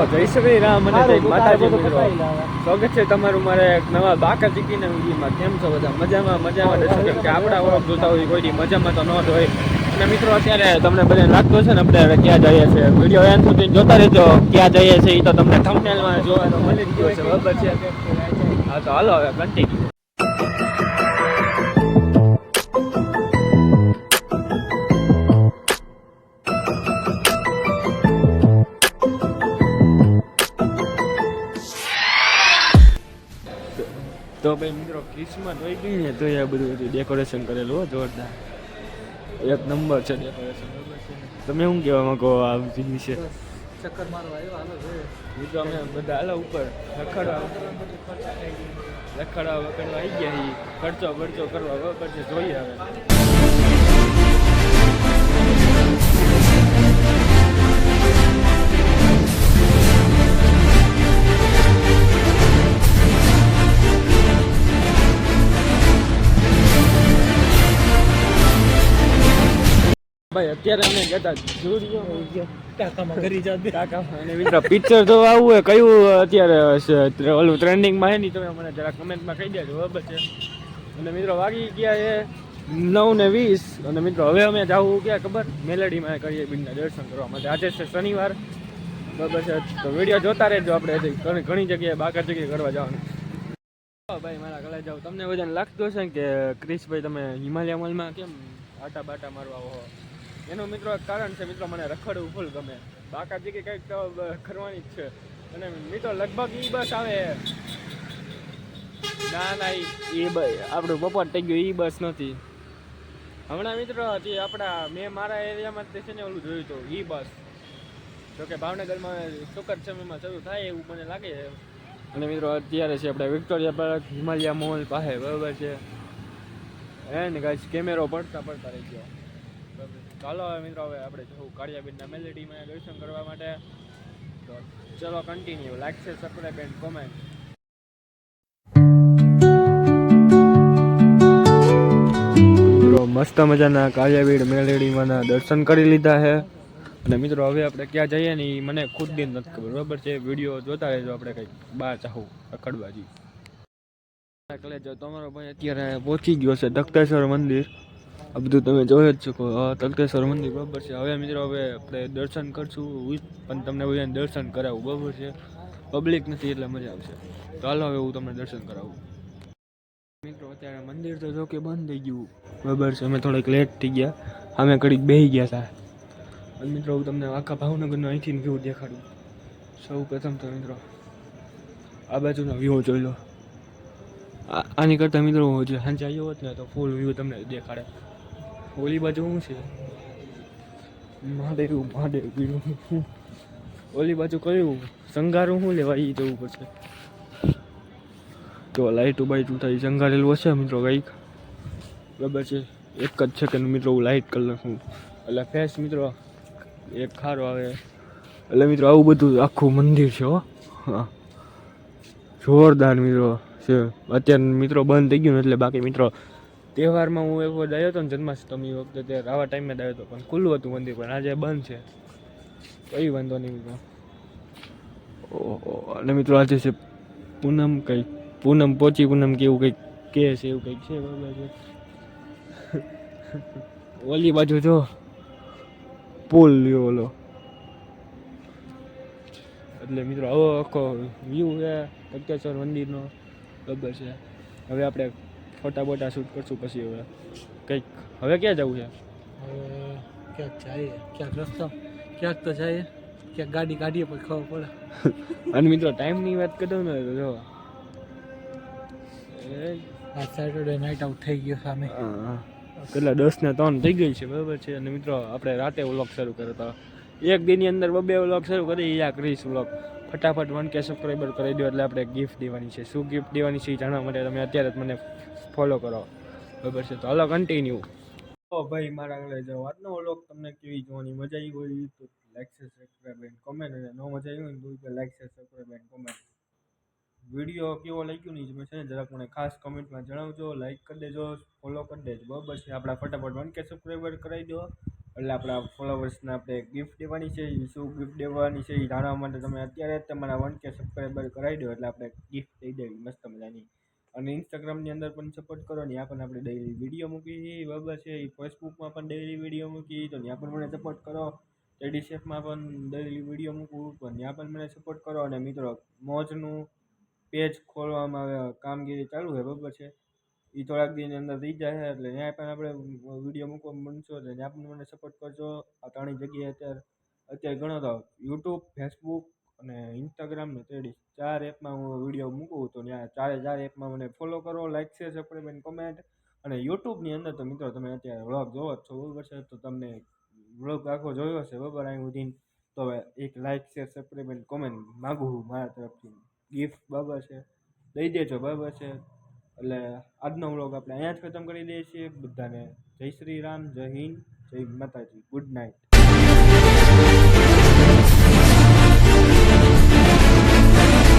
તો જય શ્રી રામ અને જય માતાજી મિત્રો. સ્વાગત છે તમારું મારે એક નવા બાકા ચીકીના વિડીયોમાં. કેમ છો બધા? મજામાં મજામાં? રહેશો કેમ કે આપણા ઓળખ જોતા હોય કોઈ મજામાં તો ન જ હોય. અને મિત્રો અત્યારે તમને બધા લાગતો છે ને આપણે હવે ક્યાં જઈએ છીએ? વીડિયો એન સુધી જોતા રહેજો. ક્યાં જઈએ છીએ એ તો તમને થંબનેલમાં જોવાનો મળી ગયો છે બરાબર છે? હા તો હાલો હવે કન્ટિન્યુ તો ભાઈ મિત્રો ક્રિસમસ હોય ગઈ ને તો આ બધું બધું ડેકોરેશન કરેલું હો જોરદાર. એક નંબર છે ડેકોરેશન તમે શું કહેવા માંગો આ વિશે? ચક્કર મારવા આવ્યો હાલો જોઈએ અમે બધા હાલો ઉપર. રખડવા રખડવા વખડવા આવી ગયા ખર્ચો ખર્ચો કરવા છે જોઈએ હવે. ભાઈ અત્યારે અમે જાતે અને પિક્ચર તો આવું હે કયું અત્યારે ઓલું ટ્રેન્ડિંગમાં હે ની તમે મને જરા કમેન્ટમાં કહી દેજો બરાબર છે. અને મિત્રો વાગી ગયા છે નવ ને વીસ. અને મિત્રો હવે અમે જાવું ક્યાં ખબર? મેલેડીમાં કરીએ બીજના દર્શન કરવા માટે. આજે છે શનિવાર. બરાબર છે. તો વીડિયો જોતા રહેજો આપણે ઘણી જગ્યાએ બાકા જગ્યાએ કરવા જવાનું. ભાઈ મારા ગળે જાવ. તમને બધાને લાગતું હશે કે ક્રિશભાઈ તમે હિમાલય મોલમાં કેમ આટા બાટા મારવા હો એનું મિત્રો એક કારણ છે મિત્રો મને રખડવું ફૂલ ગમે. બાકા જગ્યાએ કંઈક તો કરવાની જ છે. અને મિત્રો લગભગ ઈ બસ આવે. ના ના એ બસ આપણું બપોર થઈ ગયું ઈ બસ નથી. હમણાં મિત્રો હજી આપણા મેં મારા એરિયામાં તે છે ને ઓલું જોયું હતું ઈ બસ. જોકે ભાવનગરમાં ચોક્કસ સમયમાં શરૂ થાય એવું મને લાગે. છે અને મિત્રો અત્યારે છે આપણે વિક્ટોરિયા પાર્ક હિમાલયા મોલ પાસે બરાબર છે. એન્ડ ગાઈસ કેમેરો પડતા પડતા રહી ગયો. ચાલો હવે મિત્રો, હવે આપણે જવું કાળિયાબેનના મેલેડીમાં દર્શન કરવા માટે. તો ચલો કન્ટિન્યુ લાઈક છે સબસ્ક્રાઈબ એન્ડ કોમેન્ટ મસ્ત મજાના કાળિયાબીડ મેલેડીમાંના દર્શન કરી લીધા છે. અને મિત્રો, હવે આપણે ક્યાં જઈએ ને એ મને ખુદ દિન નથી ખબર. બરાબર છે? વીડિયો જોતા રહેજો આપણે કંઈક. બહાર ચાહું રખડવા જઈએ તમારો ભાઈ અત્યારે પહોંચી ગયો છે દક્તેશ્વર મંદિર. આ બધું તમે જોઈ જ શકો. તલકેશ્વર મંદિર બરાબર છે. હવે મિત્રો, હવે આપણે દર્શન કરશું. પણ તમને બધાને દર્શન કરાવું, બરાબર છે? પબ્લિક નથી એટલે મજા આવશે. તો હાલો હવે હું તમને દર્શન કરાવું. મિત્રો, અત્યારે મંદિર તો જો કે બંધ થઈ ગયું. બરાબર છે, અમે થોડીક લેટ થઈ ગયા. અમે ઘડીક બેસી ગયા હતા. અને મિત્રો, હું તમને આખા ભાવનગરનો અહીંથી વ્યૂ દેખાડું. સૌ પ્રથમ તો મિત્રો, આ બાજુનો વ્યૂ જોઈ લો. આની કરતાં મિત્રો, હું જે સાંજે આવ્યો હોત ને તો ફૂલ વ્યૂ તમને દેખાડે. ઓલી બાજુ શું છે? મહાદેવ મહાદેવ ઓલી બાજુ કયું? સંગારું શું લેવા એ જવું પડશે. તો લાઇટું બાઇટું થાય સંગારેલું હશે મિત્રો કંઈક. બરાબર છે? એક જ છે કે મિત્રો હું લાઇટ કલર હું. એટલે ફેસ મિત્રો એક ખારો આવે. એટલે મિત્રો આવું બધું આખું મંદિર છે હો. હા. જોરદાર મિત્રો છે. અત્યારે મિત્રો બંધ થઈ ગયું એટલે બાકી મિત્રો તહેવારમાં હું એક વખત આવ્યો હતો ને જન્માષ્ટમી વખતે તે આવા ટાઈમે જ હતો, પણ ખુલ્લું હતું મંદિર, પણ આજે બંધ છે. કઈ વાંધો નહીં મિત્રો. ઓહો, અને મિત્રો આજે છે પૂનમ કંઈક, પૂનમ પોચી પૂનમ કે એવું કંઈક કે છે, એવું કંઈક છે બરાબર છે. ઓલી બાજુ જો. પુલ લ્યો ઓલો. એટલે મિત્રો આવો આખો વ્યૂ છે તખતેશ્વર મંદિરનો બરાબર છે. હવે આપણે ફોટા બોટા શૂટ કરશું પછી હવે. કંઈક હવે ક્યાં જવું છે? હવે ક્યાંક જઈએ ક્યાંક રસ્તો ક્યાંક તો જઈએ ક્યાંક ગાડી કાઢીએ પછી ખબર પડે. અને મિત્રો ટાઈમની વાત કરું ને તો જો. એ આ સેટરડે નાઇટ આઉટ થઈ ગયો સામે. કેટલા દસ ને ત્રણ થઈ ગઈ છે બરાબર છે. અને મિત્રો આપણે રાતે વ્લોગ શરૂ કર્યો હતો એક દિનની અંદર બબે વ્લોગ શરૂ કરી યા કરીશ વ્લોગ ફટાફટ વન કે સબસ્ક્રાઈબર કરી દો એટલે આપણે ગિફ્ટ દેવાની છે. શું ગિફ્ટ દેવાની છે એ જાણવા માટે તમે અત્યારે જ મને ફોલો કરો. બરાબર છે, તો હાલો કન્ટિન્યુ તો ભાઈ, મારા આગળ જો આજનો વ્લોગ તમને કેવી જોવાની મજા આવી હોય, તો like share subscribe and comment અને ન મજા આવી હોય, તો like share subscribe and comment video કેવો લાગ્યો નહીં તમે છે ને જરાક મને ખાસ કમેન્ટમાં જણાવજો લાઈક કરી દેજો ફોલો કરી દેજો. બરાબર છે, આપણા ફટાફટ વન કે સબસ્ક્રાઈબર કરાવી દો. એટલે આપણા ફોલોવર્સને આપણે ગિફ્ટ દેવાની છે શું ગિફ્ટ દેવાની છે એ જાણવા માટે તમે અત્યારે તમારા વન કે સબસ્ક્રાઈબર કરાવી દો. એટલે આપણે ગિફ્ટ દઈ દેવી, મસ્ત મજાની. અને ઇન્સ્ટાગ્રામની અંદર પણ સપોર્ટ કરો ત્યાં પણ આપણે ડેઈલી વીડિયો મૂકીએ બરાબર છે, એ ફેસબુકમાં પણ ડેઈલી વીડિયો મૂકી તો ત્યાં પણ મને સપોર્ટ કરો. ટેડી શેફમાં પણ ડેઈલી વીડિયો મૂકું પણ ત્યાં પણ મને સપોર્ટ કરો. અને મિત્રો, મોજનું પેજ ખોલવામાં આવે, કામગીરી ચાલુ છે, બરાબર છે? એ થોડાક દિનની અંદર થઈ જશે એટલે ત્યાં પણ આપણે વીડિયો મૂકવા બનશો એટલે ત્યાં પણ મને સપોર્ટ કરજો. આ ત્રણેય જગ્યાએ અત્યારે અત્યારે ગણો તો યુટ્યુબ ફેસબુક અને ઇન્સ્ટાગ્રામ ને તેડી ચાર એપમાં હું વીડિયો મૂકું તો ત્યાં ચારે ચાર એપમાં મને ફોલો કરો લાઇક શેર સબસ્ક્રાઈબ કમેન્ટ અને યુટ્યુબની અંદર તો મિત્રો તમે અત્યારે વ્લોગ જોવો જ છો, બરાબર છે? તો તમને વ્લોગ આખો જોયો હશે, બરાબર? અહીં સુધી તો હવે એક લાઈક શેર સબસ્ક્રાઈબ કોમેન્ટ માગું મારા તરફથી. ગિફ્ટ બરાબર છે? દઈ દેજો, બરાબર છે? એટલે આજનો વ્લોગ આપણે અહીંયા જ ખતમ કરી દઈએ છીએ. બધાને જય શ્રી રામ, જય હિન્દ, જય માતાજી. Good night